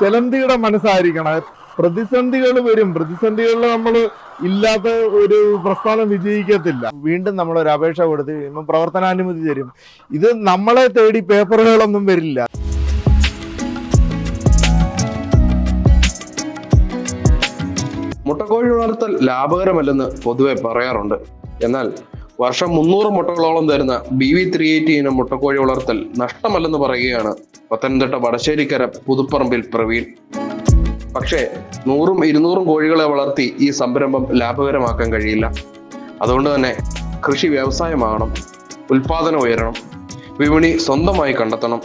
ചെലന്തിയുടെ മനസ്സായിരിക്കണം. പ്രതിസന്ധികൾ വരും. പ്രതിസന്ധികളിൽ നമ്മൾ ഇല്ലാത്ത ഒരു പ്രസ്ഥാനം വിജയിക്കത്തില്ല. വീണ്ടും നമ്മൾ ഒരു അപേക്ഷ കൊടുത്ത് കഴിയുമ്പോൾ പ്രവർത്തനാനുമതി തരും. ഇത് നമ്മളെ തേടി പേപ്പറുകളൊന്നും വരില്ല. മുട്ടക്കോഴി വളർത്തൽ ലാഭകരമല്ലെന്ന് പൊതുവെ പറയാറുണ്ട്. എന്നാൽ വർഷം മുന്നൂറ് മുട്ടകളോളം തരുന്ന ബി വി ത്രീ എയ്റ്റി ഇനം മുട്ടക്കോഴി വളർത്തൽ നഷ്ടമല്ലെന്ന് പറയുകയാണ് പത്തനംതിട്ട വടശ്ശേരിക്കര പുതുപ്പറമ്പിൽ പ്രവീൺ. പക്ഷേ നൂറും ഇരുന്നൂറും കോഴികളെ വളർത്തി ഈ സംരംഭം ലാഭകരമാക്കാൻ കഴിയില്ല. അതുകൊണ്ട് തന്നെ കൃഷി വ്യവസായമാകണം ഉൽപാദനം ഉയരണം വിപണി സ്വന്തമായി കണ്ടെത്തണം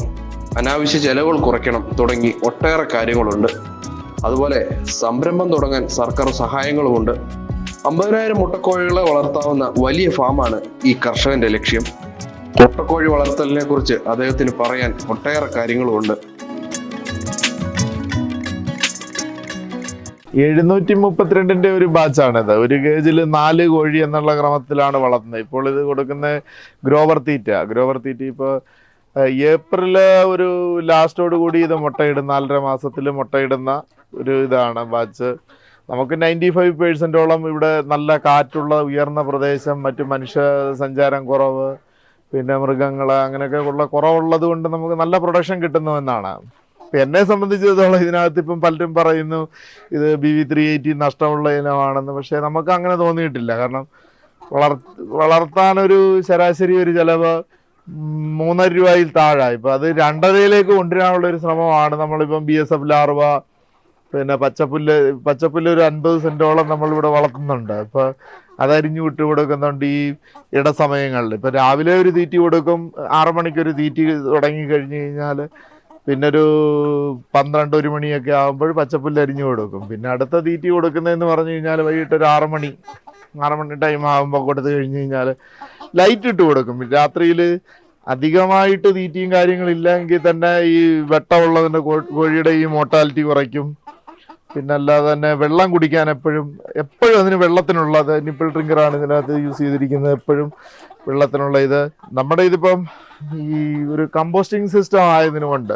അനാവശ്യ ചെലവുകൾ കുറയ്ക്കണം തുടങ്ങി ഒട്ടേറെ കാര്യങ്ങളുണ്ട്. അതുപോലെ സംരംഭം തുടങ്ങാൻ സർക്കാർ സഹായങ്ങളുമുണ്ട്. അമ്പതിനായിരം മുട്ടക്കോഴികളെ വളർത്താവുന്ന വലിയ ഫാമാണ് ഈ കർഷകന്റെ ലക്ഷ്യം. മുട്ടക്കോഴി വളർത്തലിനെ കുറിച്ച് അദ്ദേഹത്തിന് പറയാൻ ഒട്ടേറെ കാര്യങ്ങളുമുണ്ട്. എഴുന്നൂറ്റി മുപ്പത്തിരണ്ടിന്റെ ഒരു ബാച്ചാണിത്. ഒരു കേജിൽ നാല് കോഴി എന്നുള്ള ക്രമത്തിലാണ് വളർത്തുന്നത്. ഇപ്പോൾ ഇത് കൊടുക്കുന്ന ഗ്രോവർ തീറ്റ. ഗ്രോവർ തീറ്റ ഇപ്പോൾ ഏപ്രിൽ ഒരു ലാസ്റ്റോട് കൂടി ഇത് മുട്ടയിടും നാലര മാസത്തിൽ മുട്ടയിടുന്ന ഒരു ഇതാണ് ബാച്ച്. നമുക്ക് നയന്റി ഫൈവ് പേഴ്സന്റോളം ഇവിടെ നല്ല കാറ്റുള്ള ഉയർന്ന പ്രദേശം മറ്റു മനുഷ്യ സഞ്ചാരം കുറവ് പിന്നെ മൃഗങ്ങൾ അങ്ങനെയൊക്കെ ഉള്ള കുറവുള്ളത് കൊണ്ട് നമുക്ക് നല്ല പ്രൊഡക്ഷൻ കിട്ടുന്നു എന്നാണ് എന്നെ സംബന്ധിച്ചിടത്തോളം ഇതിനകത്ത് ഇപ്പം പലരും പറയുന്നു ഇത് ബി വി ത്രീ എയ്റ്റി നഷ്ടമുള്ള ഇനമാണെന്ന്. പക്ഷേ നമുക്ക് അങ്ങനെ തോന്നിയിട്ടില്ല. കാരണം വളർ വളർത്താനൊരു ശരാശരി ഒരു ചിലവ് മൂന്നര രൂപയിൽ താഴെ ഇപ്പം അത് രണ്ടരയിലേക്ക് കൊണ്ടുവരാനുള്ള ഒരു ശ്രമമാണ് നമ്മളിപ്പം ബി എസ് എഫ് ലാർവ പിന്നെ പച്ചപ്പുല്ല് പച്ചപ്പുല്ല് ഒരു അൻപത് സെന്റോളം നമ്മൾ ഇവിടെ വളർത്തുന്നുണ്ട്. അപ്പൊ അതരിഞ്ഞു വിട്ട് കൊടുക്കുന്നുണ്ട് ഈ ഇടസമയങ്ങളിൽ. ഇപ്പൊ രാവിലെ ഒരു തീറ്റി കൊടുക്കും ആറു മണിക്ക് ഒരു തീറ്റി തുടങ്ങി കഴിഞ്ഞു കഴിഞ്ഞാൽ പിന്നെ ഒരു പന്ത്രണ്ട് ഒരു മണിയൊക്കെ ആകുമ്പോൾ പച്ചപ്പുല്ല് അരിഞ്ഞു കൊടുക്കും. പിന്നെ അടുത്ത തീറ്റി കൊടുക്കുന്നതെന്ന് പറഞ്ഞു കഴിഞ്ഞാൽ വൈകിട്ട് ഒരു ആറു മണി ആറു മണി ടൈം ആകുമ്പോൾ കൊടുത്തു കഴിഞ്ഞ് കഴിഞ്ഞാൽ ലൈറ്റ് ഇട്ട് കൊടുക്കും. രാത്രിയിൽ അധികമായിട്ട് തീറ്റിയും കാര്യങ്ങളില്ലെങ്കിൽ തന്നെ ഈ വെട്ടമുള്ളതിന്റെ കോഴിയുടെ ഈ മോർട്ടാലിറ്റി കുറയ്ക്കും. പിന്നെ അല്ലാതെ തന്നെ വെള്ളം കുടിക്കാൻ എപ്പോഴും എപ്പോഴും അതിന് വെള്ളത്തിനുള്ള അത് നിപ്പിൾ ഡ്രിങ്കറാണ് ഇതിനകത്ത് യൂസ് ചെയ്തിരിക്കുന്നത്. എപ്പോഴും വെള്ളത്തിനുള്ള ഇത്. നമ്മുടെ ഇതിപ്പം ഈ ഒരു കമ്പോസ്റ്റിംഗ് സിസ്റ്റം ആയതിനു കൊണ്ട്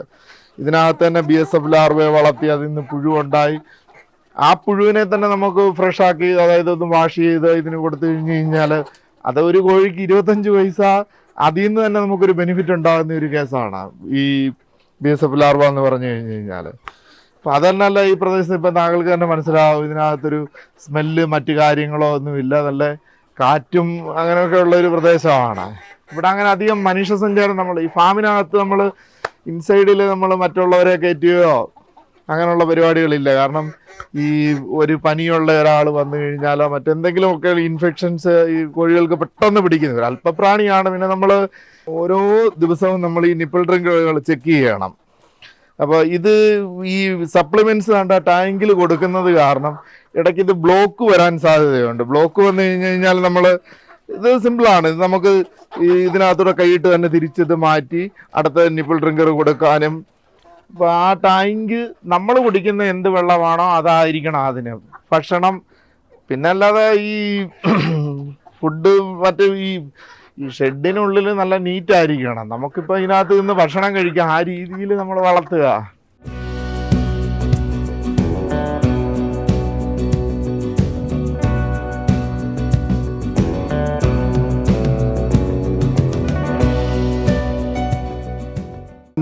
ഇതിനകത്ത് തന്നെ ബി എസ് എഫ് ലാർവയെ വളർത്തി അതിൽ നിന്ന് പുഴു ഉണ്ടായി. ആ പുഴുവിനെ തന്നെ നമുക്ക് ഫ്രഷ് ആക്കി അതായത് ഒന്ന് വാഷ് ചെയ്ത് ഇതിന് കൊടുത്തു കഴിഞ്ഞ് കഴിഞ്ഞാൽ അത് ഒരു കോഴിക്ക് ഇരുപത്തഞ്ച് പൈസ അതിൽ നിന്ന് തന്നെ നമുക്കൊരു ബെനിഫിറ്റ് ഉണ്ടാകുന്ന ഒരു കേസാണ് ഈ ബി എസ് എഫ് ലാർവ എന്ന് പറഞ്ഞു കഴിഞ്ഞു കഴിഞ്ഞാൽ അപ്പൊ അതന്നല്ല ഈ പ്രദേശത്ത് ഇപ്പൊ താങ്കൾക്ക് തന്നെ മനസ്സിലാവും. ഇതിനകത്തൊരു സ്മെല്ല് മറ്റു കാര്യങ്ങളോ ഒന്നുമില്ല നല്ല കാറ്റും അങ്ങനെയൊക്കെ ഉള്ള ഒരു പ്രദേശമാണ്. ഇവിടെ അങ്ങനെ അധികം മനുഷ്യ സഞ്ചാരം നമ്മൾ ഈ ഫാമിനകത്ത് നമ്മൾ ഇൻസൈഡിൽ നമ്മൾ മറ്റുള്ളവരെ കയറ്റുകയോ അങ്ങനെയുള്ള പരിപാടികളില്ല. കാരണം ഈ ഒരു പനിയുള്ള ഒരാൾ വന്നു കഴിഞ്ഞാലോ മറ്റെന്തെങ്കിലുമൊക്കെ ഇൻഫെക്ഷൻസ് ഈ കോഴികൾക്ക് പെട്ടെന്ന് പിടിക്കുന്നത് അല്പപ്രാണിയാണ്. പിന്നെ നമ്മൾ ഓരോ ദിവസവും നമ്മൾ ഈ നിപ്പിൾ ഡ്രിങ്കുകൾ ചെക്ക് ചെയ്യണം. അപ്പോൾ ഇത് ഈ സപ്ലിമെന്റ്സ് കണ്ട ടാങ്കിൽ കൊടുക്കുന്നത് കാരണം ഇടയ്ക്ക് ഇത് ബ്ലോക്ക് വരാൻ സാധ്യതയുണ്ട്. ബ്ലോക്ക് വന്നു കഴിഞ്ഞ് കഴിഞ്ഞാൽ നമ്മൾ ഇത് സിമ്പിളാണ് ഇത് നമുക്ക് ഇതിനകത്തൂടെ കൈയിട്ട് തന്നെ തിരിച്ചിത് മാറ്റി അടുത്ത നിപ്പിൾ ഡ്രിങ്കർ കൊടുക്കാനും. അപ്പോൾ ആ ടാങ്ക് നമ്മൾ കുടിക്കുന്ന എന്ത് വെള്ളമാണോ അതായിരിക്കണം അതിന്. ഭക്ഷണം പിന്നല്ലാതെ ഈ ഫുഡ് മറ്റേ ഈ ഷെഡിനുള്ളിൽ നല്ല നീറ്റ് ആയിരിക്കണം. നമുക്കിപ്പോൾ ഇതിനകത്ത് നിന്ന് ഭക്ഷണം കഴിക്കാം. ആ രീതിയിൽ നമ്മൾ വളർത്തുക.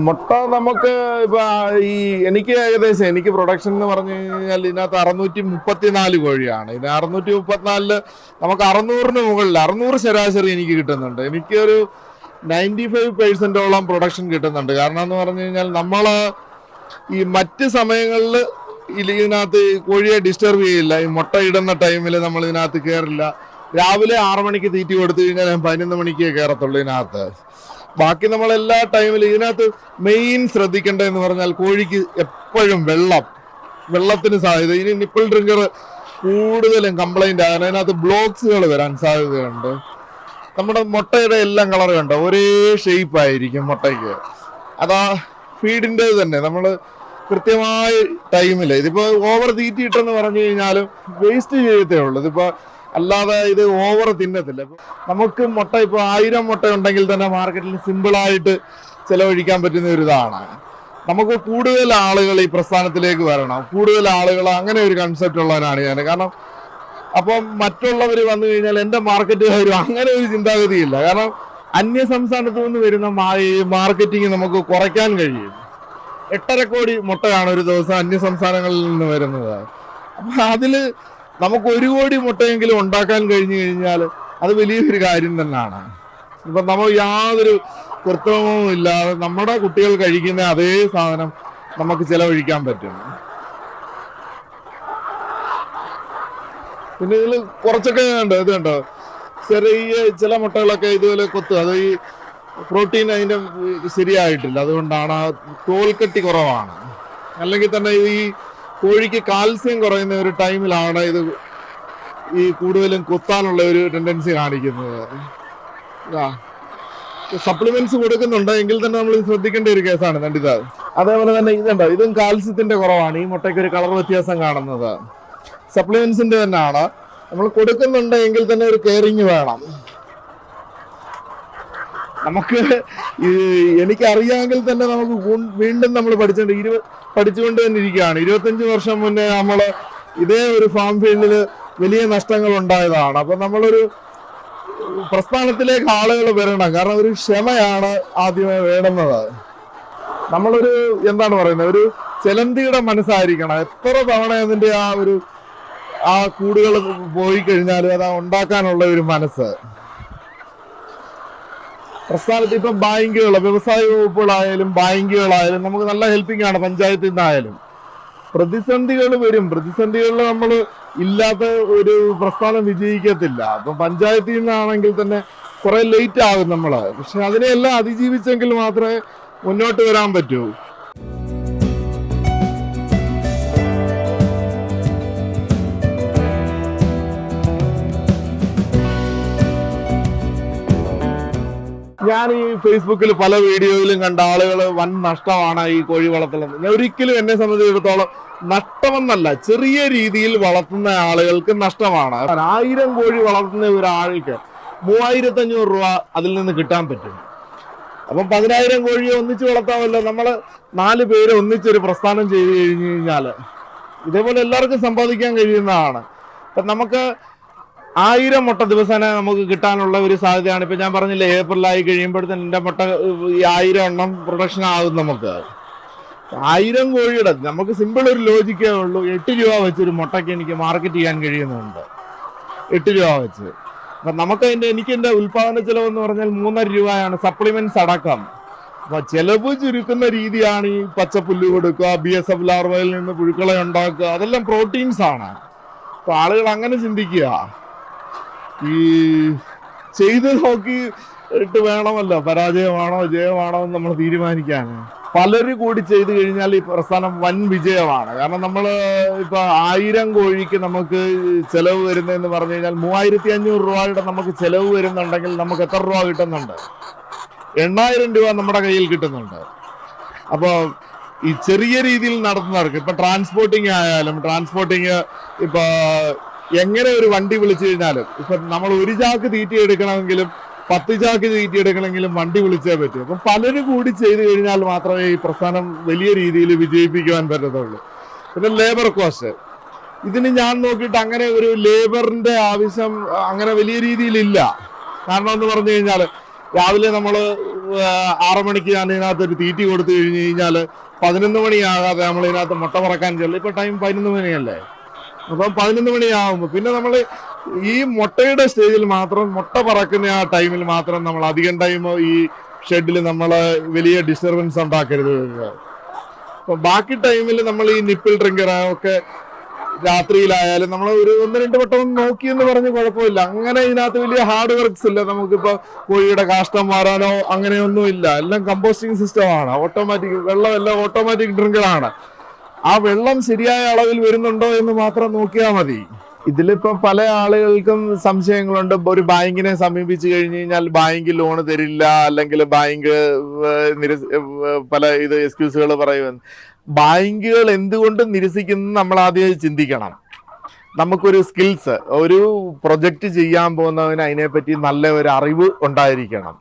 മുട്ട നമുക്ക് ഇപ്പൊ ഈ എനിക്ക് ഏകദേശം എനിക്ക് പ്രൊഡക്ഷൻ എന്ന് പറഞ്ഞു കഴിഞ്ഞാൽ ഇതിനകത്ത് അറുന്നൂറ്റി മുപ്പത്തിനാല് കോഴിയാണ്. ഇത് അറുന്നൂറ്റി മുപ്പത്തിനാലിൽ നമുക്ക് അറുന്നൂറിന് മുകളിൽ അറുന്നൂറ് ശരാശരി എനിക്ക് കിട്ടുന്നുണ്ട്. എനിക്കൊരു നയന്റി ഫൈവ് പെർസെന്റോളം പ്രൊഡക്ഷൻ കിട്ടുന്നുണ്ട്. കാരണം എന്ന് പറഞ്ഞു കഴിഞ്ഞാൽ നമ്മൾ ഈ മറ്റ് സമയങ്ങളിൽ ഇതിനകത്ത് കോഴിയെ ഡിസ്റ്റർബ് ചെയ്യില്ല. ഈ മുട്ട ഇടുന്ന ടൈമിൽ നമ്മൾ ഇതിനകത്ത് കയറില്ല രാവിലെ ആറു മണിക്ക് തീറ്റി കൊടുത്തു കഴിഞ്ഞാൽ ഞാൻ പതിനൊന്ന് മണിക്ക് കയറത്തുള്ളൂ ഇതിനകത്ത്. ബാക്കി നമ്മൾ എല്ലാ ടൈമിലും ഇതിനകത്ത് മെയിൻ ശ്രദ്ധിക്കേണ്ടതെന്ന് പറഞ്ഞാൽ കോഴിക്ക് എപ്പോഴും വെള്ളം വെള്ളത്തിന് സാധ്യത. ഇനി നിപ്പിൾ ഡ്രിങ്കർ കൂടുതലും കംപ്ലൈന്റ് ആകാൻ അതിനകത്ത് ബ്ലോക്സുകൾ വരാൻ സാധ്യതയുണ്ട്. നമ്മുടെ മുട്ടയുടെ എല്ലാം കളർ കണ്ടോ? ഒരേ ഷേപ്പ് ആയിരിക്കും മുട്ടയ്ക്ക്. അതാ ഫീഡിന്റെ തന്നെ. നമ്മൾ കൃത്യമായ ടൈമിൽ ഇതിപ്പോൾ ഓവർ തീറ്റിയിട്ടെന്ന് പറഞ്ഞു കഴിഞ്ഞാലും വേസ്റ്റ് ചെയ്യത്തേ ഉള്ളൂ. ഇതിപ്പോ അല്ലാതെ ഇത് ഓവർ തിന്നത്തില്ല. നമുക്ക് മുട്ട ഇപ്പൊ ആയിരം മുട്ട ഉണ്ടെങ്കിൽ തന്നെ മാർക്കറ്റിൽ സിമ്പിൾ ആയിട്ട് ചെലവഴിക്കാൻ പറ്റുന്ന ഒരു ഇതാണ്. നമുക്ക് കൂടുതൽ ആളുകൾ ഈ പ്രസ്ഥാനത്തിലേക്ക് വരണം. കൂടുതൽ ആളുകൾ അങ്ങനെ ഒരു കൺസെപ്റ്റ് ഉള്ളവനാണ് ഞാൻ. കാരണം അപ്പം മറ്റുള്ളവർ വന്നു കഴിഞ്ഞാൽ എന്റെ മാർക്കറ്റ് വരും അങ്ങനെ ഒരു ചിന്താഗതിയില്ല കാരണം അന്യ സംസ്ഥാനത്തു നിന്ന് വരുന്ന മാർക്കറ്റിംഗ് നമുക്ക് കുറയ്ക്കാൻ കഴിയും. എട്ടര കോടി മുട്ടയാണ് ഒരു ദിവസം അന്യ സംസ്ഥാനങ്ങളിൽ നിന്ന് വരുന്നത്. അപ്പൊ അതിൽ നമുക്ക് ഒരു കോടി മുട്ടയെങ്കിലും ഉണ്ടാക്കാൻ കഴിഞ്ഞു കഴിഞ്ഞാൽ അത് വലിയൊരു കാര്യം തന്നെയാണ്. ഇപ്പൊ നമ്മൾ യാതൊരു കൃത്രിമവും ഇല്ലാതെ നമ്മുടെ കുട്ടികൾ കഴിക്കുന്ന അതേ സാധനം നമുക്ക് ചിലവഴിക്കാൻ പറ്റും. പിന്നെ ഇതിൽ കുറച്ചൊക്കെ ഉണ്ട് ഇത് കണ്ടോ? ചെറിയ ചില മുട്ടകളൊക്കെ ഇതുപോലെ കൊത്തും. അത് ഈ പ്രോട്ടീൻ അതിന്റെ ശരിയായിട്ടില്ല. അതുകൊണ്ടാണ് തോൽക്കട്ടി കുറവാണ്. അല്ലെങ്കിൽ തന്നെ ഈ കോഴിക്ക് കാൽസ്യം കുറയുന്ന ഒരു ടൈമിലാണ് ഇത് ഈ കൂടുതലും കുത്താനുള്ള ഒരു ടെൻഡൻസി കാണിക്കുന്നത്. സപ്ലിമെന്റ്സ് കൊടുക്കുന്നുണ്ട്. എങ്കിൽ തന്നെ നമ്മൾ ശ്രദ്ധിക്കേണ്ട ഒരു കേസാണ് നണ്ടിത അതേപോലെ തന്നെ ഇതുണ്ടോ ഇതും കാൽസ്യത്തിന്റെ കുറവാണ്. ഈ മുട്ടയ്ക്ക് ഒരു കളർ വ്യത്യാസം കാണുന്നത്. സപ്ലിമെന്റ്സിന്റെ തന്നെയാണ്. നമ്മൾ കൊടുക്കുന്നുണ്ട്. എങ്കിൽ തന്നെ ഒരു കെയറിങ് വേണം. നമുക്ക് എനിക്ക് എനിക്കറിയാമെങ്കിൽ തന്നെ നമുക്ക് വീണ്ടും നമ്മൾ പഠിച്ചുകൊണ്ട് ഇരുപ പഠിച്ചുകൊണ്ട് തന്നെ ഇരിക്കുകയാണ്. ഇരുപത്തഞ്ച് വർഷം മുന്നേ നമ്മൾ ഇതേ ഒരു ഫാം ഫീൽഡിൽ വലിയ നഷ്ടങ്ങൾ ഉണ്ടായതാണ്. അപ്പൊ നമ്മളൊരു പ്രസ്ഥാനത്തിലേക്ക് ആളുകൾ വരണം. കാരണം ഒരു ക്ഷമയാണ് ആദ്യമേ വേണ്ടുന്നത്. നമ്മളൊരു എന്താണ് പറയുന്നത്? ഒരു ചെലന്തിയുടെ മനസ്സായിരിക്കണം. എത്ര തവണ അതിന്റെ ആ ഒരു ആ കൂടുകൾ പോയി കഴിഞ്ഞാലും അത് ഉണ്ടാക്കാനുള്ള ഒരു മനസ്സ്. പ്രസ്ഥാനത്ത് ഇപ്പം ബാങ്കുകൾ വ്യവസായ വകുപ്പുകളായാലും ബാങ്കുകളായാലും നമുക്ക് നല്ല ഹെൽപ്പിംഗ് ആണ് പഞ്ചായത്തിൽ നിന്നായാലും. പ്രതിസന്ധികൾ വരും. പ്രതിസന്ധികളിൽ നമ്മൾ ഇല്ലാത്ത ഒരു പ്രസ്ഥാനം വിജയിക്കത്തില്ല. അപ്പം പഞ്ചായത്തിൽ നിന്നാണെങ്കിൽ തന്നെ കുറെ ലേറ്റ് ആകും നമ്മൾ പക്ഷെ അതിനെയെല്ലാം അതിജീവിച്ചെങ്കിൽ മാത്രമേ മുന്നോട്ട് വരാൻ പറ്റൂ. ഞാൻ ഈ ഫേസ്ബുക്കിൽ പല വീഡിയോയിലും കണ്ട ആളുകൾ വൻ നഷ്ടമാണ് ഈ കോഴി വളർത്തലെന്ന് ഞാൻ ഒരിക്കലും എന്നെ സംബന്ധിച്ചിടത്തോളം നഷ്ടമെന്നല്ല ചെറിയ രീതിയിൽ വളർത്തുന്ന ആളുകൾക്ക് നഷ്ടമാണ്. ആയിരം കോഴി വളർത്തുന്ന ഒരാൾക്ക് മൂവായിരത്തി അഞ്ഞൂറ് രൂപ അതിൽ നിന്ന് കിട്ടാൻ പറ്റും. അപ്പം പതിനായിരം കോഴിയെ ഒന്നിച്ച് വളർത്താമല്ലോ. നമ്മൾ നാല് പേര് ഒന്നിച്ചൊരു പ്രസ്ഥാനം ചെയ്ത് കഴിഞ്ഞു കഴിഞ്ഞാൽ ഇതേപോലെ എല്ലാവർക്കും സമ്പാദിക്കാൻ കഴിയുന്നതാണ്. അപ്പം നമുക്ക് ആയിരം മുട്ട ദിവസേന നമുക്ക് കിട്ടാനുള്ള ഒരു സാധ്യതയാണ്. ഇപ്പൊ ഞാൻ പറഞ്ഞില്ലേ ഏപ്രിലായി കഴിയുമ്പോഴത്തേന് എന്റെ മുട്ട ഈ ആയിരം എണ്ണം പ്രൊഡക്ഷൻ ആകും നമുക്ക്. ആയിരം കോഴിയുടെ നമുക്ക് സിമ്പിൾ ഒരു ലോജിക്കേ ഉള്ളൂ. എട്ട് രൂപ വെച്ച് ഒരു മുട്ടയ്ക്ക് എനിക്ക് മാർക്കറ്റ് ചെയ്യാൻ കഴിയുന്നുണ്ട്. എട്ട് രൂപ വെച്ച്. അപ്പൊ നമുക്ക് അതിന്റെ എനിക്ക് എന്റെ ഉൽപാദന ചെലവ് എന്ന് പറഞ്ഞാൽ മൂന്നര രൂപയാണ്. സപ്ലിമെന്റ്സ് അടക്കം. അപ്പൊ ചെലവ് ചുരുക്കുന്ന രീതിയാണ് ഈ പച്ചപ്പുല്ല് കൊടുക്കുക ബി എസ് എഫ് ലാർവയിൽ നിന്ന് പുഴുക്കളെ ഉണ്ടാക്കുക. അതെല്ലാം പ്രോട്ടീൻസ് ആണ്. അപ്പൊ ആളുകൾ അങ്ങനെ ചിന്തിക്കുക. ഈ ചെയ്ത് നോക്കി ഇട്ട് വേണമല്ലോ പരാജയമാണോ ജയമാണോ എന്ന് നമ്മൾ തീരുമാനിക്കാൻ. പലരും കൂടി ചെയ്തു കഴിഞ്ഞാൽ ഈ പ്രസ്ഥാനം വൻ വിജയമാണ്. കാരണം നമ്മൾ ഇപ്പൊ ആയിരം കോഴിക്ക് നമുക്ക് ചെലവ് വരുന്നതെന്ന് പറഞ്ഞു കഴിഞ്ഞാൽ മൂവായിരത്തി അഞ്ഞൂറ് രൂപയുടെ നമുക്ക് ചെലവ് വരുന്നുണ്ടെങ്കിൽ നമുക്ക് എത്ര രൂപ കിട്ടുന്നുണ്ട്? എണ്ണായിരം രൂപ നമ്മുടെ കയ്യിൽ കിട്ടുന്നുണ്ട്. അപ്പോൾ ഈ ചെറിയ രീതിയിൽ നടത്തുന്നവർക്ക് ഇപ്പൊ ട്രാൻസ്പോർട്ടിങ് ആയാലും ട്രാൻസ്പോർട്ടിങ് ഇപ്പൊ എങ്ങനെ ഒരു വണ്ടി വിളിച്ചു കഴിഞ്ഞാലും ഇപ്പൊ നമ്മൾ ഒരു ചാക്ക് തീറ്റി എടുക്കണമെങ്കിലും പത്ത് ചാക്ക് തീറ്റി എടുക്കണമെങ്കിലും വണ്ടി വിളിച്ചേ പറ്റൂ. അപ്പം പലരും കൂടി ചെയ്തു കഴിഞ്ഞാൽ മാത്രമേ ഈ പ്രസ്ഥാനം വലിയ രീതിയിൽ വിജയിപ്പിക്കുവാൻ പറ്റത്തുള്ളൂ. പിന്നെ ലേബർ കോസ്റ്റ് ഇതിന് ഞാൻ നോക്കിയിട്ട് അങ്ങനെ ഒരു ലേബറിന്റെ ആവശ്യം അങ്ങനെ വലിയ രീതിയിലില്ല. കാരണം എന്ന് പറഞ്ഞു കഴിഞ്ഞാൽ രാവിലെ നമ്മൾ ആറുമണിക്ക് ഞാൻ ഇതിനകത്ത് ഒരു തീറ്റി കൊടുത്തു കഴിഞ്ഞ് കഴിഞ്ഞാൽ പതിനൊന്ന് മണിയാകാതെ നമ്മൾ ഇതിനകത്ത് മുട്ട പറക്കാൻ ചെല്ലും. ഇപ്പൊ ടൈം പതിനൊന്ന് മണിയല്ലേ? അപ്പം പതിനൊന്ന് മണിയാവുമ്പോൾ പിന്നെ നമ്മൾ ഈ മുട്ടയുടെ സ്റ്റേജിൽ മാത്രം മുട്ട പറക്കുന്ന ആ ടൈമിൽ മാത്രം നമ്മൾ അധികം ടൈം ഈ ഷെഡിൽ നമ്മൾ വലിയ ഡിസ്റ്റർബൻസ് ഉണ്ടാക്കരുത്. അപ്പം ബാക്കി ടൈമിൽ നമ്മൾ ഈ നിപ്പിൾ ഡ്രിങ്കർ ഒക്കെ രാത്രിയിലായാലും നമ്മൾ ഒരു ഒന്ന് രണ്ട് വട്ടം നോക്കി എന്ന് പറഞ്ഞ് കുഴപ്പമില്ല. അങ്ങനെ ഇതിനകത്ത് വലിയ ഹാർഡ് വർക്ക്സ് ഇല്ല. നമുക്കിപ്പോൾ കോഴിയുടെ കാഷ്ടം മാറാനോ അങ്ങനെയൊന്നും ഇല്ല എല്ലാം കമ്പോസ്റ്റിംഗ് സിസ്റ്റമാണ് ഓട്ടോമാറ്റിക് വെള്ളം എല്ലാം ഓട്ടോമാറ്റിക് ഡ്രിങ്കറാണ് ആ വെള്ളം ശരിയായ അളവിൽ വരുന്നുണ്ടോ എന്ന് മാത്രം നോക്കിയാൽ മതി. ഇതിലിപ്പോ പല ആളുകൾക്കും സംശയങ്ങളുണ്ട്. ഒരു ബാങ്കിനെ സമീപിച്ചു കഴിഞ്ഞു കഴിഞ്ഞാൽ ബാങ്ക് ലോൺ തരില്ല അല്ലെങ്കിൽ ബാങ്ക് പല ഇത് എക്സ്ക്യൂസുകൾ പറയുമെന്ന് ബാങ്കുകൾ എന്തുകൊണ്ട് നിരസിക്കുന്നു നമ്മൾ ആദ്യം ചിന്തിക്കണം. നമുക്കൊരു സ്കിൽസ് ഒരു പ്രൊജക്റ്റ് ചെയ്യാൻ പോകുന്നവന് അതിനെപ്പറ്റി നല്ല ഒരു അറിവ് ഉണ്ടായിരിക്കണം.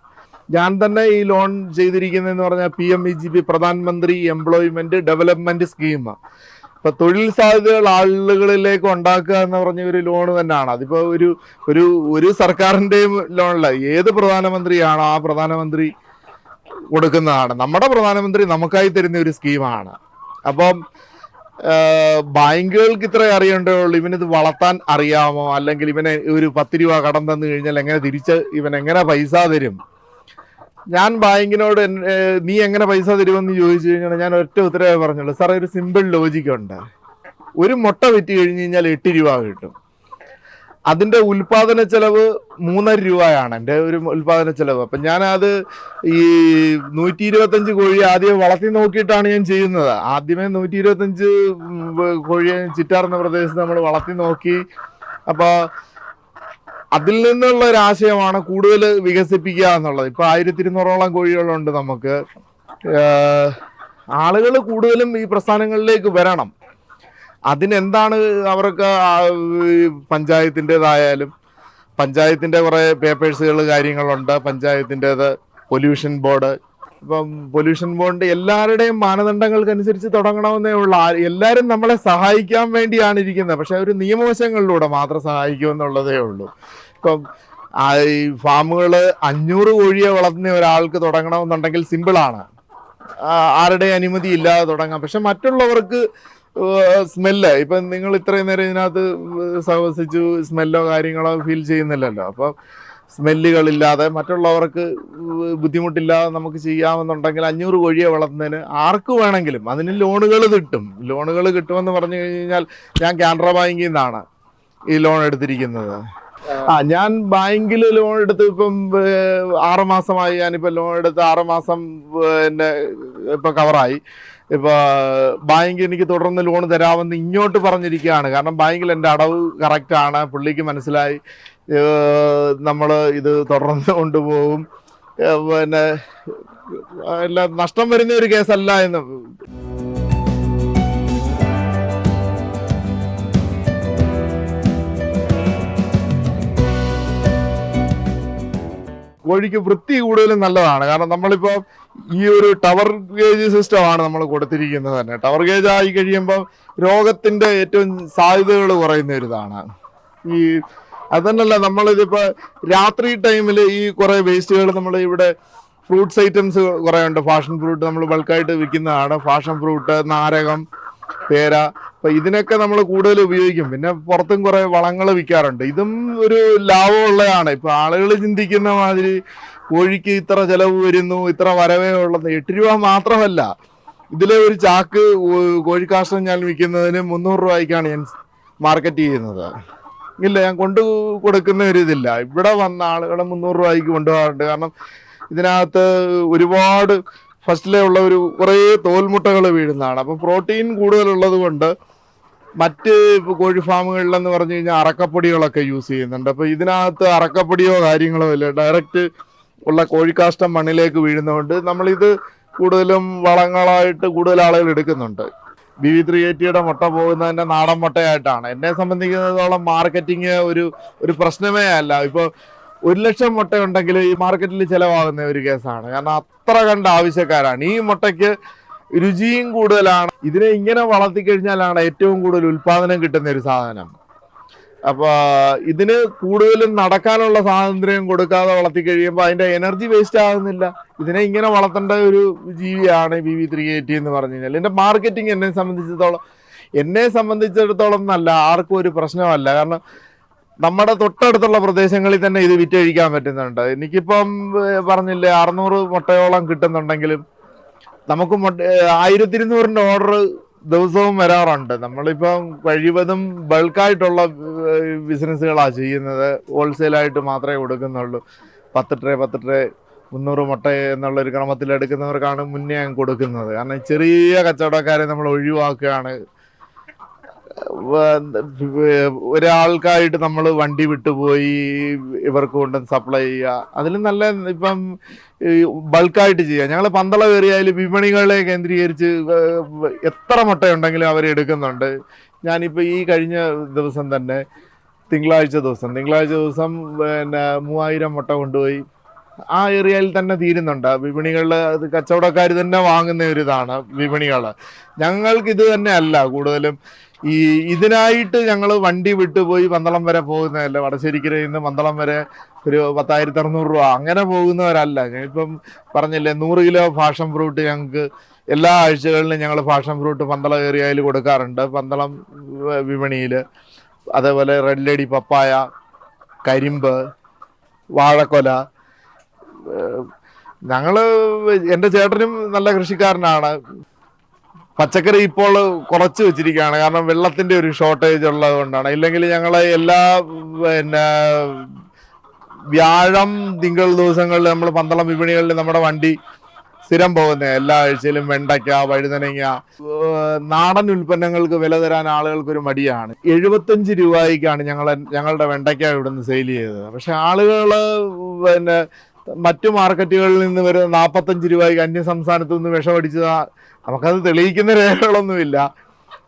ഞാൻ തന്നെ ഈ ലോൺ ചെയ്തിരിക്കുന്നതെന്ന് പറഞ്ഞാൽ P M E G P പ്രധാനമന്ത്രി എംപ്ലോയ്മെന്റ് ഡെവലപ്മെന്റ് സ്കീം ഇപ്പൊ തൊഴിൽ സാധ്യതകൾ ആളുകളിലേക്ക് ഉണ്ടാക്കുക എന്ന് പറഞ്ഞ ഒരു ലോൺ തന്നെയാണ്. അതിപ്പോ ഒരു ഒരു ഒരു സർക്കാരിന്റെയും ലോണല്ല ഏത് പ്രധാനമന്ത്രിയാണോ ആ പ്രധാനമന്ത്രി കൊടുക്കുന്നതാണ്? നമ്മുടെ പ്രധാനമന്ത്രി നമുക്കായി തരുന്ന ഒരു സ്കീമാണ് അപ്പം ബാങ്കുകൾക്ക് ഇത്ര അറിയണ്ടേ ഉള്ളൂ. ഇവനിത് വളർത്താൻ അറിയാമോ? അല്ലെങ്കിൽ ഇവനെ ഒരു പത്ത് രൂപ കടം തന്നു കഴിഞ്ഞാൽ എങ്ങനെ തിരിച്ച് ഇവൻ എങ്ങനെ പൈസ തരും? ഞാൻ ബാങ്കിനോട് നീ എങ്ങനെ പൈസ തരുമെന്ന് ചോദിച്ചു കഴിഞ്ഞാൽ ഞാൻ ഒറ്റ ഉത്തരവേ പറഞ്ഞുള്ളൂ. സാറേ ഒരു സിമ്പിൾ ലോജിക് ഉണ്ട്. ഒരു മുട്ട വിറ്റ് കഴിഞ്ഞ് കഴിഞ്ഞാൽ എട്ട് രൂപ കിട്ടും. അതിന്റെ ഉൽപാദന ചെലവ് മൂന്നര രൂപയാണ്. എന്റെ ഒരു ഉൽപാദന ചെലവ്. അപ്പം ഞാനത് ഈ നൂറ്റി ഇരുപത്തഞ്ച് കോഴി ആദ്യം വളർത്തി നോക്കിയിട്ടാണ് ഞാൻ ചെയ്യുന്നത്. ആദ്യമേ നൂറ്റി ഇരുപത്തഞ്ച് കോഴിയെ ചിറ്റാർന്ന പ്രദേശത്ത് നമ്മൾ വളർത്തി നോക്കി. അപ്പോൾ അതിൽ നിന്നുള്ള ഒരു ആശയമാണ് കൂടുതൽ വികസിപ്പിക്കുക എന്നുള്ളത്. ഇപ്പൊ ആയിരത്തി ഇരുന്നൂറോളം കോഴികളുണ്ട് നമുക്ക്. ആളുകൾ കൂടുതലും ഈ പ്രസ്ഥാനങ്ങളിലേക്ക് വരണം. അതിനെന്താണ് അവർക്ക് പഞ്ചായത്തിന്റെതായാലും പഞ്ചായത്തിന്റെ കുറെ പേപ്പേഴ്സുകൾ കാര്യങ്ങളുണ്ട്. പഞ്ചായത്തിന്റെത് പൊല്യൂഷൻ ബോർഡ് ഇപ്പം പൊല്യൂഷൻ ബോണ്ട് എല്ലാവരുടെയും മാനദണ്ഡങ്ങൾക്കനുസരിച്ച് തുടങ്ങണമെന്നേ ഉള്ളൂ. എല്ലാവരും നമ്മളെ സഹായിക്കാൻ വേണ്ടിയാണ് ഇരിക്കുന്നത്. പക്ഷെ ഒരു നിയമവശങ്ങളിലൂടെ മാത്രം സഹായിക്കുമെന്നുള്ളതേ ഉള്ളൂ. ഇപ്പം ഈ ഫാമുകൾ അഞ്ഞൂറ് കോഴിയെ വളർത്തുന്ന ഒരാൾക്ക് തുടങ്ങണമെന്നുണ്ടെങ്കിൽ സിമ്പിളാണ് ആരുടെ അനുമതി ഇല്ലാതെ തുടങ്ങാം. പക്ഷെ മറ്റുള്ളവർക്ക് സ്മെല്ല് ഇപ്പം നിങ്ങൾ ഇത്രയും നേരം ഇതിനകത്ത് സഹസിച്ചു സ്മെല്ലോ കാര്യങ്ങളോ ഫീൽ ചെയ്യുന്നില്ലല്ലോ. അപ്പൊ സ്മെല്ലുകളില്ലാതെ മറ്റുള്ളവർക്ക് ബുദ്ധിമുട്ടില്ലാതെ നമുക്ക് ചെയ്യാമെന്നുണ്ടെങ്കിൽ അഞ്ഞൂറ് കോഴിയെ വളർത്തുന്നതിന് ആർക്ക് വേണമെങ്കിലും അതിന് ലോണുകൾ കിട്ടും. ലോണുകൾ കിട്ടുമെന്ന് പറഞ്ഞു കഴിഞ്ഞാൽ ഞാൻ കാനറ ബാങ്കിൽ നിന്നാണ് ഈ ലോൺ എടുത്തിരിക്കുന്നത്. ആ ഞാൻ ബാങ്കിൽ ലോൺ എടുത്ത് ഇപ്പം ആറ് മാസമായി ഞാനിപ്പോ ലോൺ എടുത്ത് ആറ് മാസം പിന്നെ ഇപ്പൊ കവറായി. ഇപ്പൊ ബാങ്ക് എനിക്ക് തുടർന്ന് ലോൺ തരാമെന്ന് ഇങ്ങോട്ട് പറഞ്ഞിരിക്കുകയാണ്. കാരണം ബാങ്കിൽ എന്റെ അടവ് കറക്റ്റാണ് പുള്ളിക്ക് മനസ്സിലായി. നമ്മൾ ഇത് തുടർന്ന് കൊണ്ടുപോകും. പിന്നെ എല്ലാം നഷ്ടം വരുന്ന ഒരു കേസല്ല എന്ന്. കോഴിക്ക് വൃത്തി കൂടുതലും നല്ലതാണ്. കാരണം നമ്മളിപ്പോൾ ഈ ഒരു ടവർ ഗേജ് സിസ്റ്റമാണ് നമ്മൾ കൊടുത്തിരിക്കുന്നത് തന്നെ. ടവർ ഗേജ് ആയി കഴിയുമ്പോൾ രോഗത്തിന്റെ ഏറ്റവും സാധ്യതകൾ കുറയുന്ന ഒരു ഇതാണ് ഈ അതന്നല്ല നമ്മളിതിപ്പോ രാത്രി ടൈമിൽ ഈ കുറെ വേസ്റ്റുകൾ നമ്മൾ ഇവിടെ ഫ്രൂട്ട്സ് ഐറ്റംസ് കുറെ ഉണ്ട് ഫാഷൻ ഫ്രൂട്ട് നമ്മൾ ബൾക്കായിട്ട് വിൽക്കുന്നതാണ്. ഫാഷൻ ഫ്രൂട്ട് നാരകം പേര. അപ്പൊ ഇതിനൊക്കെ നമ്മൾ കൂടുതൽ ഉപയോഗിക്കും. പിന്നെ പുറത്തും കുറെ വളങ്ങൾ വിൽക്കാറുണ്ട്. ഇതും ഒരു ലാഭമുള്ളതാണ്. ഇപ്പൊ ആളുകൾ ചിന്തിക്കുന്ന മാതിരി കോഴിക്ക് ഇത്ര ചെലവ് വരുന്നു ഇത്ര വരവേ ഉള്ളത് എട്ട് രൂപ മാത്രമല്ല. ഇതിലെ ഒരു ചാക്ക് കോഴിക്കാഷ്ടം ഞാൻ വിൽക്കുന്നതിന് മുന്നൂറ് രൂപയ്ക്കാണ് ഞാൻ മാർക്കറ്റ് ചെയ്യുന്നത്. ഇല്ല ഞാൻ കൊണ്ടു കൊടുക്കുന്ന ഒരു ഇതില്ല. ഇവിടെ വന്ന ആളുകൾ മുന്നൂറ് രൂപയ്ക്ക് കൊണ്ടുപോകാറുണ്ട്. കാരണം ഇതിനകത്ത് ഒരുപാട് ഫസ്റ്റിലെ ഉള്ള ഒരു കുറേ തോൽമുട്ടകൾ വീഴുന്നതാണ്. അപ്പം പ്രോട്ടീൻ കൂടുതലുള്ളത് കൊണ്ട് മറ്റ് ഇപ്പോൾ കോഴി ഫാമുകളിലെന്ന് പറഞ്ഞു കഴിഞ്ഞാൽ അറക്കപ്പൊടികളൊക്കെ യൂസ് ചെയ്യുന്നുണ്ട്. അപ്പോൾ ഇതിനകത്ത് അറക്കപ്പൊടിയോ കാര്യങ്ങളോ ഇല്ല. ഡയറക്റ്റ് ഉള്ള കോഴിക്കാഷ്ടം മണ്ണിലേക്ക് വീഴുന്നതുകൊണ്ട് നമ്മളിത് കൂടുതലും വളങ്ങളായിട്ട് കൂടുതൽ ആളുകൾ എടുക്കുന്നുണ്ട്. ബി വി ത്രീ എയ്റ്റിയുടെ മുട്ട പോകുന്നതിന്റെ നാടൻ മുട്ടയായിട്ടാണ്. എന്നെ സംബന്ധിക്കുന്നതോളം മാർക്കറ്റിംഗ് ഒരു ഒരു പ്രശ്നമേ അല്ല. ഇപ്പോൾ ഒരു ലക്ഷം മുട്ട ഉണ്ടെങ്കിൽ ഈ മാർക്കറ്റിൽ ചിലവാകുന്ന ഒരു കേസാണ്. കാരണം അത്ര കണ്ട ആവശ്യക്കാരാണ്. ഈ മുട്ടയ്ക്ക് രുചിയും കൂടുതലാണ്. ഇതിനെ ഇങ്ങനെ വളർത്തി കഴിഞ്ഞാലാണ് ഏറ്റവും കൂടുതൽ ഉൽപാദനം കിട്ടുന്ന ഒരു സാധനം. അപ്പൊ ഇതിന് കൂടുതലും നടക്കാനുള്ള സ്വാതന്ത്ര്യം കൊടുക്കാതെ വളർത്തി കഴിയുമ്പോൾ അതിന്റെ എനർജി വേസ്റ്റ് ആകുന്നില്ല ഇതിനെ ഇങ്ങനെ വളർത്തേണ്ട ഒരു ജീവിയാണ് ബി വി ത്രീ എയ്റ്റി എന്ന് പറഞ്ഞു കഴിഞ്ഞാൽ എന്റെ മാർക്കറ്റിംഗ് എന്നെ സംബന്ധിച്ചിടത്തോളം എന്നെ സംബന്ധിച്ചിടത്തോളം നല്ല ആർക്കും ഒരു പ്രശ്നമല്ല. കാരണം നമ്മുടെ തൊട്ടടുത്തുള്ള പ്രദേശങ്ങളിൽ തന്നെ ഇത് വിറ്റഴിക്കാൻ പറ്റുന്നുണ്ട്. എനിക്കിപ്പം പറഞ്ഞില്ലേ അറുന്നൂറ് മുട്ടയോളം കിട്ടുന്നുണ്ടെങ്കിലും നമുക്ക് മുട്ട ആയിരത്തി ഇരുന്നൂറിന്റെ ഓർഡർ ദിവസവും വരാറുണ്ട്. നമ്മളിപ്പം കഴിവതും ബൾക്കായിട്ടുള്ള ബിസിനസ്സുകളാണ് ചെയ്യുന്നത്. ഹോൾസെയിലായിട്ട് മാത്രമേ കൊടുക്കുന്നുള്ളൂ. പത്ത് ട്രേ പത്ത് ട്രേ മുന്നൂറ് മുട്ട എന്നുള്ള ഒരു ക്രമത്തിൽ എടുക്കുന്നവർക്കാണ് മുന്നേ കൊടുക്കുന്നത്. കാരണം ചെറിയ കച്ചവടക്കാരെ നമ്മൾ ഒഴിവാക്കുകയാണ്. ഒരാൾക്കായിട്ട് നമ്മൾ വണ്ടി വിട്ടുപോയി ഇവർക്ക് കൊണ്ട് സപ്ലൈ ചെയ്യുക അതിൽ നല്ല ഇപ്പം ബൾക്കായിട്ട് ചെയ്യുക ഞങ്ങൾ പന്തള കയറിയായാലും വിപണികളെ കേന്ദ്രീകരിച്ച് എത്ര മുട്ടയുണ്ടെങ്കിലും അവർ എടുക്കുന്നുണ്ട്. ഞാനിപ്പോൾ ഈ കഴിഞ്ഞ ദിവസം തന്നെ തിങ്കളാഴ്ച ദിവസം തിങ്കളാഴ്ച ദിവസം പിന്നെ മൂവായിരം മുട്ട കൊണ്ടുപോയി. ആ ഏരിയയിൽ തന്നെ തീരുന്നുണ്ട്. വിപണികളിൽ അത് കച്ചവടക്കാർ തന്നെ വാങ്ങുന്ന ഒരു ഇതാണ് വിപണികൾ ഞങ്ങൾക്ക് ഇത് തന്നെ അല്ല കൂടുതലും ഈ ഇതിനായിട്ട് ഞങ്ങൾ വണ്ടി വിട്ടുപോയി പന്തളം വരെ പോകുന്നതല്ല. വടശ്ശേരിക്കരയിൽ നിന്ന് പന്തളം വരെ ഒരു പത്തായിരത്തി അറുന്നൂറ് രൂപ അങ്ങനെ പോകുന്നവരല്ല. ഇപ്പം പറഞ്ഞില്ലേ നൂറ് കിലോ ഫാഷൻ ഫ്രൂട്ട് ഞങ്ങൾക്ക് എല്ലാ ആഴ്ചകളിലും ഞങ്ങൾ ഫാഷൻ ഫ്രൂട്ട് പന്തളം ഏരിയയിൽ കൊടുക്കാറുണ്ട്. പന്തളം വിപണിയിൽ അതേപോലെ റെഡ് ലേഡി പപ്പായ കരിമ്പ് വാഴക്കൊല ഞങ്ങൾ എന്റെ ചേട്ടനും നല്ല കൃഷിക്കാരനാണ്. പച്ചക്കറി ഇപ്പോൾ കുറച്ച് വെച്ചിരിക്കുകയാണ്. കാരണം വെള്ളത്തിന്റെ ഒരു ഷോർട്ടേജ് ഉള്ളത് കൊണ്ടാണ്. ഇല്ലെങ്കിൽ ഞങ്ങൾ എല്ലാ പിന്നെ വ്യാഴം തിങ്കൾ ദിവസങ്ങളിൽ നമ്മൾ പന്തളം വിപണികളിൽ നമ്മുടെ വണ്ടി സ്ഥിരം പോകുന്നത് എല്ലാ ആഴ്ചയിലും വെണ്ടയ്ക്ക വഴുതനങ്ങ നാടൻ ഉൽപ്പന്നങ്ങൾക്ക് വില തരാൻ ആളുകൾക്ക് ഒരു മടിയാണ്. എഴുപത്തഞ്ച് രൂപയ്ക്കാണ് ഞങ്ങൾ ഞങ്ങളുടെ വെണ്ടയ്ക്ക ഇവിടുന്ന് സെയിൽ ചെയ്തത്. പക്ഷെ ആളുകൾ പിന്നെ മറ്റു മാർക്കറ്റുകളിൽ നിന്ന് വരുന്ന നാൽപ്പത്തഞ്ച് രൂപയ്ക്ക് അന്യ സംസ്ഥാനത്തു നിന്ന് വിഷമടിച്ചതാ. നമുക്കത് തെളിയിക്കുന്ന രേഖകളൊന്നുമില്ല.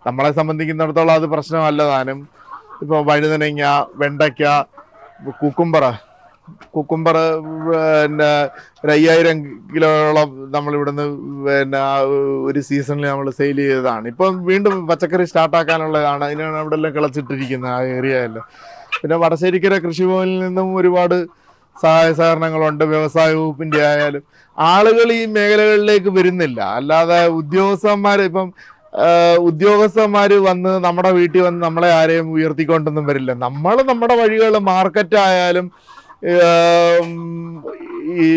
നമ്മളെ സംബന്ധിക്കുന്നിടത്തോളം അത് പ്രശ്നമല്ല താനും. ഇപ്പോൾ വഴുതനങ്ങ വെണ്ടയ്ക്ക കുക്കുംബർ കുക്കുംബർ പിന്നെ ഒരു അയ്യായിരം കിലോയോളം നമ്മൾ ഇവിടുന്ന് പിന്നെ ഒരു സീസണിൽ നമ്മൾ സെയിൽ ചെയ്തതാണ്. ഇപ്പം വീണ്ടും പച്ചക്കറി സ്റ്റാർട്ടാക്കാനുള്ളതാണ്. അതിനാണ് അവിടെ എല്ലാം കിളച്ചിട്ടിരിക്കുന്നത് ആ ഏരിയയെല്ലാം പിന്നെ വടശ്ശേരിക്കര കൃഷിഭവനിൽ നിന്നും ഒരുപാട് സഹായ സഹകരണങ്ങളുണ്ട് വ്യവസായ വകുപ്പിന്റെ ആയാലും. ആളുകൾ ഈ മേഖലകളിലേക്ക് വരുന്നില്ല. അല്ലാതെ ഉദ്യോഗസ്ഥന്മാർ ഇപ്പം ഉദ്യോഗസ്ഥന്മാർ വന്ന് നമ്മുടെ വീട്ടിൽ വന്ന് നമ്മളെ ആരെയും ഉയർത്തിക്കൊണ്ടൊന്നും വരില്ല. നമ്മൾ നമ്മുടെ വഴികൾ മാർക്കറ്റ് ആയാലും ഈ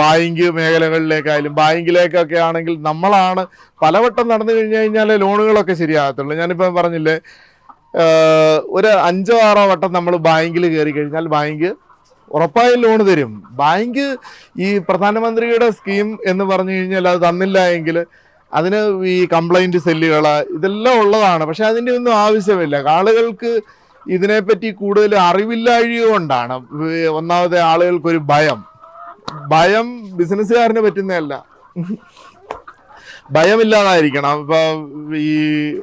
ബാങ്ക് മേഖലകളിലേക്കായാലും ബാങ്കിലേക്കൊക്കെ ആണെങ്കിൽ നമ്മളാണ് പലവട്ടം നടന്നു കഴിഞ്ഞു കഴിഞ്ഞാൽ ലോണുകളൊക്കെ ശരിയാകത്തുള്ളൂ. ഞാനിപ്പോൾ പറഞ്ഞില്ലേ ഒരു അഞ്ചോ ആറോ വട്ടം നമ്മൾ ബാങ്കിൽ കയറി കഴിഞ്ഞാൽ ബാങ്ക് ഉറപ്പായും ലോൺ തരും. ബാങ്ക് ഈ പ്രധാനമന്ത്രിയുടെ സ്കീം എന്ന് പറഞ്ഞു കഴിഞ്ഞാൽ അത് തന്നില്ല എങ്കിൽ അതിന് ഈ കംപ്ലൈന്റ് സെല്ലുകൾ ഇതെല്ലാം ഉള്ളതാണ്. പക്ഷെ അതിന്റെ ഒന്നും ആവശ്യമില്ല. ആളുകൾക്ക് ഇതിനെപ്പറ്റി കൂടുതൽ അറിവില്ലാഴിക കൊണ്ടാണ് ഒന്നാമത്തെ ആളുകൾക്കൊരു ഭയം. ഭയം ബിസിനസ്സുകാരന് പറ്റുന്നതല്ല. ഭയമില്ലാതായിരിക്കണം. ഇപ്പൊ ഈ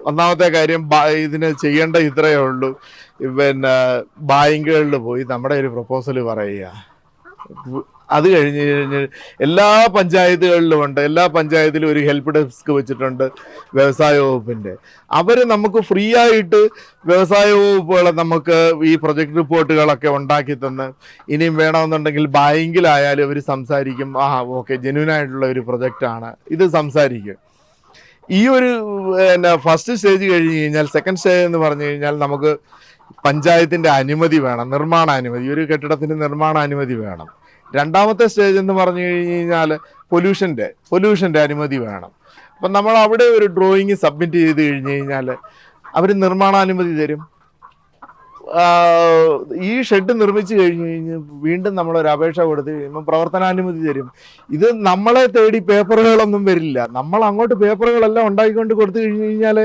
ഒന്നാമത്തെ കാര്യം ഇതിന് ചെയ്യേണ്ട ഇത്രയേ ഉള്ളൂ. പിന്നെ ബാങ്കുകളിൽ പോയി നമ്മുടെ ഒരു പ്രപ്പോസൽ പറയുക. അത് കഴിഞ്ഞ് കഴിഞ്ഞ് എല്ലാ പഞ്ചായത്തുകളിലും ഉണ്ട്. എല്ലാ പഞ്ചായത്തിലും ഒരു ഹെൽപ്പ് ഡെസ്ക് വെച്ചിട്ടുണ്ട് വ്യവസായ വകുപ്പിന്റെ അവർ നമുക്ക് ഫ്രീ ആയിട്ട് വ്യവസായ വകുപ്പുകളെ നമുക്ക് ഈ പ്രൊജക്ട് റിപ്പോർട്ടുകളൊക്കെ ഉണ്ടാക്കി തന്ന് ഇനിയും വേണമെന്നുണ്ടെങ്കിൽ ബാങ്കിലായാലും അവർ സംസാരിക്കും. ആ ഓക്കെ ആയിട്ടുള്ള ഒരു പ്രൊജക്റ്റാണ് ഇത് സംസാരിക്കും. ഈ ഒരു പിന്നെ ഫസ്റ്റ് സ്റ്റേജ് കഴിഞ്ഞ് കഴിഞ്ഞാൽ സെക്കൻഡ് സ്റ്റേജ് എന്ന് പറഞ്ഞു കഴിഞ്ഞാൽ നമുക്ക് പഞ്ചായത്തിന്റെ അനുമതി വേണം നിർമ്മാണ അനുമതി ഒരു കെട്ടിടത്തിന് നിർമ്മാണ അനുമതി വേണം. രണ്ടാമത്തെ സ്റ്റേജ് എന്ന് പറഞ്ഞു കഴിഞ്ഞാൽ പൊല്യൂഷന്റെ പൊല്യൂഷന്റെ അനുമതി വേണം. അപ്പം നമ്മൾ അവിടെ ഒരു ഡ്രോയിങ് സബ്മിറ്റ് ചെയ്ത് കഴിഞ്ഞ് കഴിഞ്ഞാൽ അവർ നിർമ്മാണാനുമതി തരും. ഈ ഷെഡ് നിർമ്മിച്ചു കഴിഞ്ഞ് കഴിഞ്ഞ് വീണ്ടും നമ്മളൊരു അപേക്ഷ കൊടുത്ത് കഴിയുമ്പോൾ പ്രവർത്തനാനുമതി തരും. ഇത് നമ്മളെ തേടി പേപ്പറുകളൊന്നും വരില്ല. നമ്മൾ അങ്ങോട്ട് പേപ്പറുകളെല്ലാം ഉണ്ടാക്കിക്കൊണ്ട് കൊടുത്തു കഴിഞ്ഞ് കഴിഞ്ഞാൽ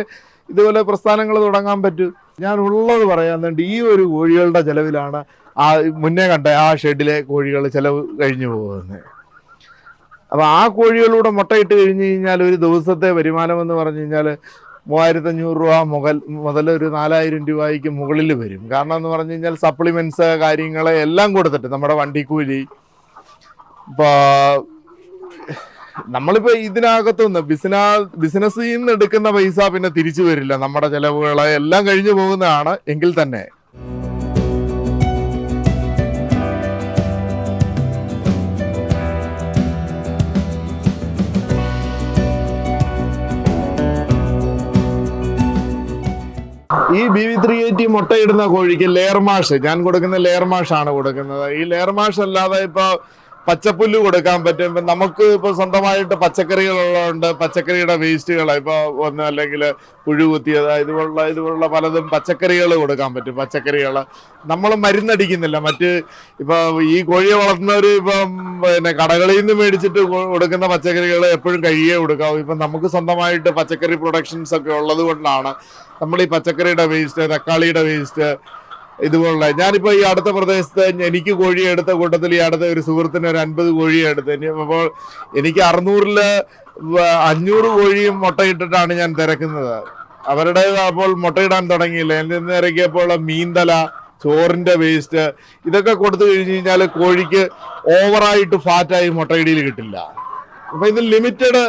ഇതുപോലെ പ്രസ്ഥാനങ്ങൾ തുടങ്ങാൻ പറ്റൂ. ഞാൻ ഉള്ളത് പറയാന്നുണ്ട് ഈ ഒരു കോഴികളുടെ ചെലവിലാണ് ആ മുന്നേ കണ്ട ആ ഷെഡിലെ കോഴികൾ ചെലവ് കഴിഞ്ഞു പോകുന്നത്. അപ്പൊ ആ കോഴികളൂടെ മുട്ടയിട്ട് കഴിഞ്ഞ് കഴിഞ്ഞാൽ ഒരു ദിവസത്തെ വരുമാനം എന്ന് പറഞ്ഞു കഴിഞ്ഞാൽ മൂവായിരത്തി അഞ്ഞൂറ് രൂപ മുതൽ മുതൽ ഒരു നാലായിരം രൂപയ്ക്ക് മുകളിൽ വരും. കാരണം എന്ന് പറഞ്ഞു കഴിഞ്ഞാൽ സപ്ലിമെന്റ്സ് കാര്യങ്ങളെ എല്ലാം കൊടുത്തിട്ട് നമ്മുടെ വണ്ടിക്കൂലി ഇപ്പൊ നമ്മളിപ്പോ ഇതിനകത്തുനിന്ന് ബിസിന ബിസിനസ്സിൽ നിന്ന് എടുക്കുന്ന പൈസ പിന്നെ തിരിച്ചു വരില്ല. നമ്മുടെ ചെലവുകളെ എല്ലാം കഴിഞ്ഞു പോകുന്നതാണ് എങ്കിൽ തന്നെ. ഈ ബി വി ത്രീ എയ്റ്റി മുട്ടയിടുന്ന കോഴിക്ക് ലെയർ മാഷ് ഞാൻ കൊടുക്കുന്ന ലെയർ മാഷാണ് കൊടുക്കുന്നത്. ഈ ലെയർ മാഷ് അല്ലാതെ ഇപ്പൊ പച്ചപ്പുല്ല് കൊടുക്കാൻ പറ്റും. ഇപ്പൊ നമുക്ക് ഇപ്പൊ സ്വന്തമായിട്ട് പച്ചക്കറികളുള്ളതുകൊണ്ട് പച്ചക്കറിയുടെ വേസ്റ്റുകൾ ഇപ്പൊ ഒന്ന് അല്ലെങ്കിൽ പുഴു കുത്തിയത് ഇതുപോലുള്ള ഇതുപോലുള്ള പലതും പച്ചക്കറികൾ കൊടുക്കാൻ പറ്റും പച്ചക്കറികൾ നമ്മൾ മരുന്നടിക്കുന്നില്ല. മറ്റ് ഇപ്പൊ ഈ കോഴിയെ വളർത്തുന്നവർ ഇപ്പം പിന്നെ കടകളിൽ നിന്ന് മേടിച്ചിട്ട് കൊടുക്കുന്ന പച്ചക്കറികൾ എപ്പോഴും കഴിയേ കൊടുക്കാവും. ഇപ്പം നമുക്ക് സ്വന്തമായിട്ട് പച്ചക്കറി പ്രൊഡക്ഷൻസ് ഒക്കെ ഉള്ളത് കൊണ്ടാണ് നമ്മൾ ഈ പച്ചക്കറിയുടെ വേസ്റ്റ് തക്കാളിയുടെ വേസ്റ്റ് ഇതുപോലുള്ള. ഞാനിപ്പോൾ ഈ അടുത്ത പ്രദേശത്ത് എനിക്ക് കോഴിയെ എടുത്ത കൂട്ടത്തിൽ ഈ അടുത്ത ഒരു സുഹൃത്തിന് ഒരു അൻപത് കോഴിയെ എടുത്ത്. അപ്പോൾ എനിക്ക് അറുന്നൂറിൽ അഞ്ഞൂറ് കോഴിയും മുട്ടയിട്ടിട്ടാണ് ഞാൻ തിരക്കുന്നത്. അവരുടെ അപ്പോൾ മുട്ടയിടാൻ തുടങ്ങിയില്ല. എന്റെ ഇറക്കിയപ്പോൾ മീന്തല ചോറിന്റെ വേസ്റ്റ് ഇതൊക്കെ കൊടുത്തു കഴിഞ്ഞ് കഴിഞ്ഞാൽ കോഴിക്ക് ഓവറായിട്ട് ഫാറ്റായി മുട്ടയിടിയിൽ കിട്ടില്ല. അപ്പൊ ഇത് ലിമിറ്റഡ്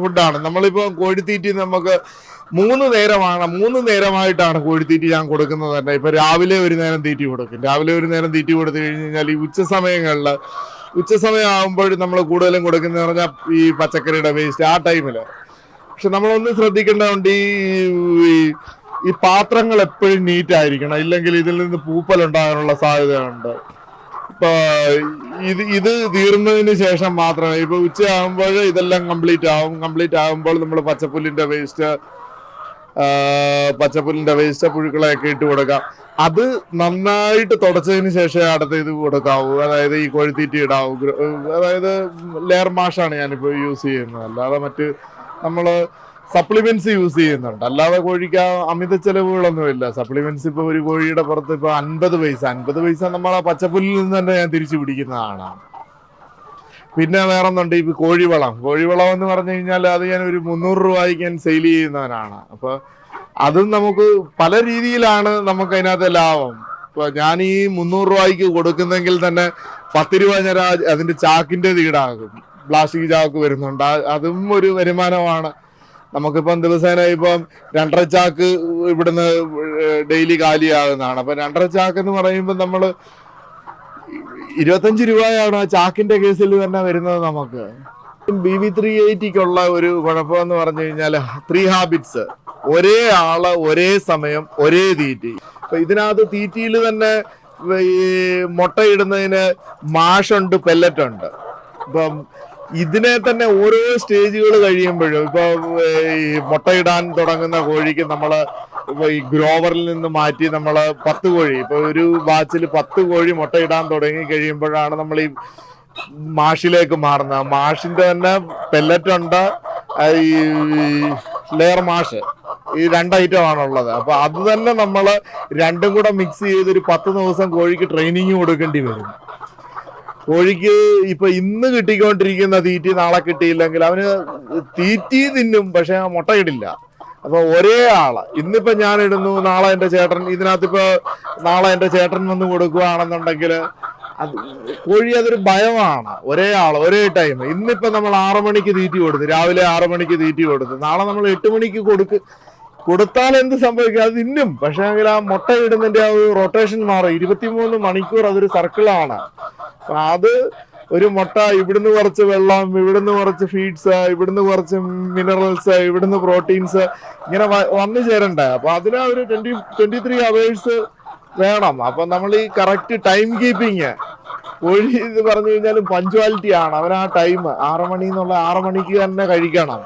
ഫുഡാണ്. നമ്മളിപ്പോ കോഴിത്തീറ്റി നമുക്ക് മൂന്ന് നേരമാണ് മൂന്ന് നേരമായിട്ടാണ് കോഴിത്തീറ്റി ഞാൻ കൊടുക്കുന്നത് തന്നെ. ഇപ്പൊ രാവിലെ ഒരു നേരം തീറ്റി കൊടുക്കും. രാവിലെ ഒരു നേരം തീറ്റി കൊടുത്തു കഴിഞ്ഞ് കഴിഞ്ഞാൽ ഈ ഉച്ച സമയങ്ങളിൽ ഉച്ച സമയം നമ്മൾ കൂടുതലും കൊടുക്കുന്ന പറഞ്ഞാൽ ഈ പച്ചക്കറിയുടെ വേസ്റ്റ് ആ ടൈമിൽ പക്ഷെ നമ്മളൊന്ന് ശ്രദ്ധിക്കേണ്ടതുണ്ട് ഈ- ഈ പാത്രങ്ങൾ എപ്പോഴും നീറ്റ് ആയിരിക്കണം. ഇല്ലെങ്കിൽ ഇതിൽ നിന്ന് പൂപ്പൽ ഉണ്ടാകാനുള്ള സാധ്യതയുണ്ട്. ഇപ്പൊ ഇത് ഇത് തീർന്നതിന് ശേഷം മാത്രമേ ഇപ്പൊ ഉച്ചയാകുമ്പോൾ ഇതെല്ലാം കംപ്ലീറ്റ് ആവും. കംപ്ലീറ്റ് ആകുമ്പോൾ നമ്മൾ പച്ചപ്പുല്ലിന്റെ വേസ്റ്റ് പച്ചപ്പുല്ലിന്റെ വേസ്റ്റ് പുഴുക്കളെയൊക്കെ ഇട്ട് കൊടുക്കാം. അത് നന്നായിട്ട് തുടച്ചതിന് ശേഷമേ അടുത്ത ഇത് കൊടുക്കാവൂ അതായത് ഈ കോഴിത്തീറ്റി ഇടാവൂ അതായത് ലെയർ മാഷാണ് ഞാനിപ്പോ യൂസ് ചെയ്യുന്നത്. അല്ലാതെ മറ്റ് നമ്മൾ സപ്ലിമെന്റ്സ് യൂസ് ചെയ്യുന്നുണ്ട്. അല്ലാതെ കോഴിക്ക് അമിത ചെലവുകളൊന്നുമില്ല. സപ്ലിമെന്റ്സ് ഇപ്പൊ ഒരു കോഴിയുടെ പുറത്ത് ഇപ്പൊ അൻപത് പൈസ. അൻപത് പൈസ നമ്മൾ പച്ചപ്പുല്ലിൽ നിന്ന് തന്നെ ഞാൻ തിരിച്ചു പിടിക്കുന്നതാണ്. പിന്നെ വേറെ ഒന്നുണ്ട് ഈ കോഴിവളം. കോഴിവളം എന്ന് പറഞ്ഞു കഴിഞ്ഞാൽ അത് ഞാൻ ഒരു മുന്നൂറ് രൂപയ്ക്ക് ഞാൻ സെയിൽ ചെയ്യുന്നവനാണ്. അപ്പൊ അതും നമുക്ക് പല രീതിയിലാണ് നമുക്ക് അതിനകത്ത് ലാഭം. ഇപ്പൊ ഞാൻ ഈ മുന്നൂറ് രൂപയ്ക്ക് കൊടുക്കുന്നെങ്കിൽ തന്നെ പത്ത് രൂപ ഞാൻ അതിന്റെ ചാക്കിന്റെ ഈടാകും പ്ലാസ്റ്റിക് ചാക്ക് വരുന്നുണ്ട്. അതും ഒരു വരുമാനമാണ്. നമുക്കിപ്പം ദിവസേന ഇപ്പം രണ്ടര ചാക്ക് ഇവിടുന്ന് ഡെയിലി കാലിയാകുന്നതാണ്. അപ്പൊ രണ്ടര ചാക്ക് എന്ന് പറയുമ്പോൾ നമ്മൾ ഇരുപത്തഞ്ച് രൂപയാണ് ചാക്കിന്റെ കേസിൽ തന്നെ വരുന്നത് നമുക്ക്. ബി വി ത്രീ എയ്റ്റിക്കുള്ള ഒരു കുഴപ്പം എന്ന് പറഞ്ഞു കഴിഞ്ഞാൽ ത്രീ ഹാബിറ്റ്സ് ഒരേ ആൾ ഒരേ സമയം ഒരേ തീറ്റി. അപ്പൊ ഇതിനകത്ത് തീറ്റിയിൽ തന്നെ ഈ മുട്ടയിടുന്നതിന് മാഷുണ്ട് പെല്ലറ്റുണ്ട് ഇപ്പം ഇതിനെ തന്നെ ഓരോ സ്റ്റേജുകൾ കഴിയുമ്പോഴും ഇപ്പൊ ഈ മുട്ടയിടാൻ തുടങ്ങുന്ന കോഴിക്ക് നമ്മൾ ഈ ഗ്രോവറിൽ നിന്ന് മാറ്റി നമ്മൾ പത്ത് കോഴി. ഇപ്പൊ ഒരു ബാച്ചിൽ പത്ത് കോഴി മുട്ടയിടാൻ തുടങ്ങി കഴിയുമ്പോഴാണ് നമ്മൾ ഈ മാഷിലേക്ക് മാറുന്നത്. മാഷിന്റെ തന്നെ പെല്ലറ്റ് ഉണ്ട്. ഈ ലെയർ മാഷ് ഈ രണ്ട് ഐറ്റം ആണുള്ളത് അപ്പൊ അത് തന്നെ നമ്മൾ രണ്ടും കൂടെ മിക്സ് ചെയ്ത് ഒരു പത്ത് ദിവസം കോഴിക്ക് ട്രെയിനിങ് കൊടുക്കേണ്ടി വരും. കോഴിക്ക് ഇപ്പൊ ഇന്ന് കിട്ടിക്കൊണ്ടിരിക്കുന്ന തീറ്റി നാളെ കിട്ടിയില്ലെങ്കിൽ അവന് തീറ്റി തിന്നും പക്ഷെ മുട്ടയിടില്ല അപ്പൊ ഒരേ ആൾ. ഇന്നിപ്പോ ഞാൻ ഇടുന്നു നാളെ എന്റെ ചേട്ടൻ ഇതിനകത്ത് ഇപ്പൊ നാളെ എന്റെ ചേട്ടൻ വന്ന് കൊടുക്കുകയാണെന്നുണ്ടെങ്കിൽ അത് കോഴി അതൊരു ഭയമാണ്. ഒരേ ആൾ ഒരേ ടൈം ഇന്നിപ്പോ നമ്മൾ ആറു മണിക്ക് തീറ്റി കൊടുത്തു. രാവിലെ ആറു മണിക്ക് തീറ്റി കൊടുത്തു. നാളെ നമ്മൾ എട്ട് മണിക്ക് കൊടുക്ക് കൊടുത്താൽ എന്ത് സംഭവിക്കും? അത് തിന്നും. പക്ഷേ എങ്കിൽ ആ മുട്ട ഇടുന്നതിന്റെ ആ ഒരു റൊട്ടേഷൻ മാറും. ഇരുപത്തിമൂന്ന് മണിക്കൂർ അതൊരു സർക്കിളാണ് അത് ഒരു മുട്ട ഇവിടുന്ന് കുറച്ച് വെള്ളം ഇവിടുന്ന് കുറച്ച് ഫീഡ്സ് ഇവിടുന്ന് കുറച്ച് മിനറൽസ് ഇവിടുന്ന് പ്രോട്ടീൻസ് ഇങ്ങനെ വന്നു ചേരണ്ട? അപ്പൊ അതിന് ഒരു ട്വന്റി ട്വന്റി ത്രീ അവേഴ്സ് വേണം. അപ്പൊ നമ്മൾ ഈ കറക്റ്റ് ടൈം കീപ്പിങ് കോഴി ഇത് പറഞ്ഞു കഴിഞ്ഞാലും പഞ്ച്വാലിറ്റി ആണ്. അവൻ ആ ടൈം ആറ് മണി എന്നുള്ള ആറ് മണിക്ക് തന്നെ കഴിക്കണം.